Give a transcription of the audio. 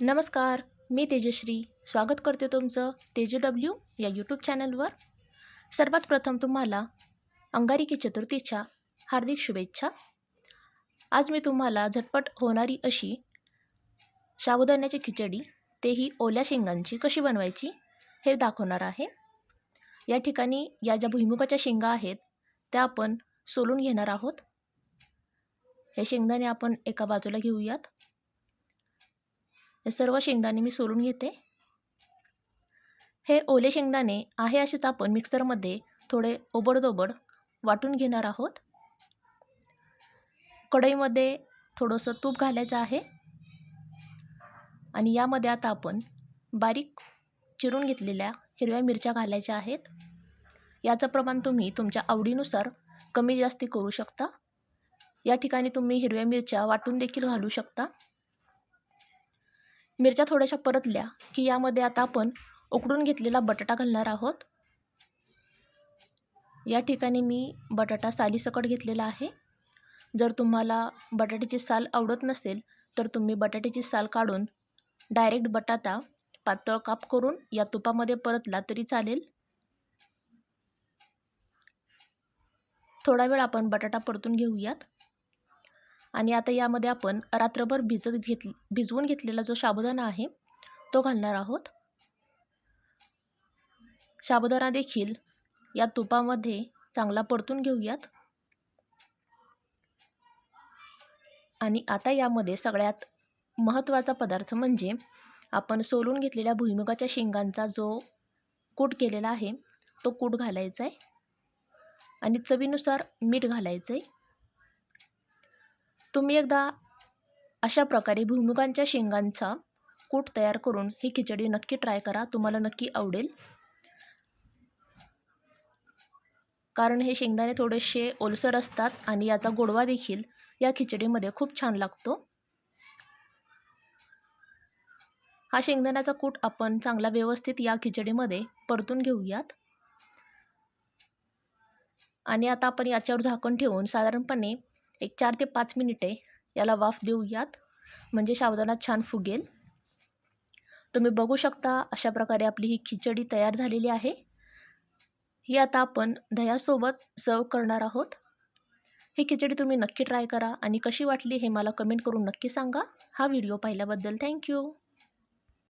नमस्कार मी तेजश्री. स्वागत करते तुमचं तेजू डब्ल्यू या यूट्यूब चॅनलवर सर्वात प्रथम तुम्हाला अंगारिकी चतुर्थीच्या हार्दिक शुभेच्छा. आज मी तुम्हाला झटपट होणारी अशी साबुदाण्याची खिचडी तेही ओल्या शेंगांची कशी बनवायची हे दाखवणार आहे. या ठिकाणी या ज्या भुईमुगाच्या शेंगा आहेत त्या आपण सोलून घेणार आहोत. हे शेंगदाणे आपण एका बाजूला घेऊयात. सर्व शेंगदाणे मी सोलून घेते. हे ओले शेंगदाणे आहे असेच आपण मिक्सरमध्ये थोडे ओबडदोबड वाटून घेणार आहोत. कढईमध्ये थोडंसं तूप घालायचं आहे. आणि यामध्ये आता आपण बारीक चिरून घेतलेल्या हिरव्या मिरच्या घालायच्या आहेत. याचं प्रमाण तुम्ही तुमच्या आवडीनुसार कमी जास्ती करू शकता. या ठिकाणी तुम्ही हिरव्या मिरच्या वाटून देखील घालू शकता. मिरच्या थोड्याशा परतल्या की यामध्ये आता आपण उकडून घेतलेला बटाटा घालणार आहोत. या ठिकाणी मी बटाटा सालीसकट घेतलेला आहे. जर तुम्हाला बटाट्याची साल आवडत नसेल तर तुम्ही बटाट्याची साल काढून डायरेक्ट बटाटा पातळ काप करून या तुपामध्ये परतला तरी चालेल. थोडा वेळ आपण बटाटा परतून घेऊयात. आणि आता यामध्ये आपण रात्रभर भिजत घेत भिजवून घेतलेला जो साबुदाणा आहे तो घालणार आहोत. साबुदाणा देखील या तुपामध्ये चांगला परतून घेऊयात. आणि आता यामध्ये सगळ्यात महत्त्वाचा पदार्थ म्हणजे आपण सोलून घेतलेल्या भुईमुगाच्या शेंगांचा जो कूट केलेला आहे तो कूट घालायचा आहे आणि चवीनुसार मीठ घालायचं आहे तुम्ही एकदा अशा प्रकारे भुईमुगांच्या शेंगांचा कूट तयार करून ही खिचडी नक्की ट्राय करा. तुम्हाला नक्की आवडेल. कारण हे शेंगदाणे थोडेसे ओलसर असतात आणि याचा गोडवा देखील या खिचडीमध्ये खूप छान लागतो. हा शेंगदाण्याचा कूट आपण चांगला व्यवस्थित या खिचडीमध्ये परतून घेऊयात. आणि आता आपण याच्यावर झाकण ठेवून साधारणपणे एक चार ते पाच मिनिटे याला वाफ देऊयात म्हणजे सावधानात छान फुगेल. तुम्ही बघू शकता अशा प्रकारे आपली ही खिचडी तयार झालेली आहे. ही आता आपण दह्यासोबत सर्व करणार आहोत. ही खिचडी तुम्ही नक्की ट्राय करा आणि कशी वाटली हे मला कमेंट करून नक्की सांगा. हा व्हिडिओ पाहिल्याबद्दल थँक्यू.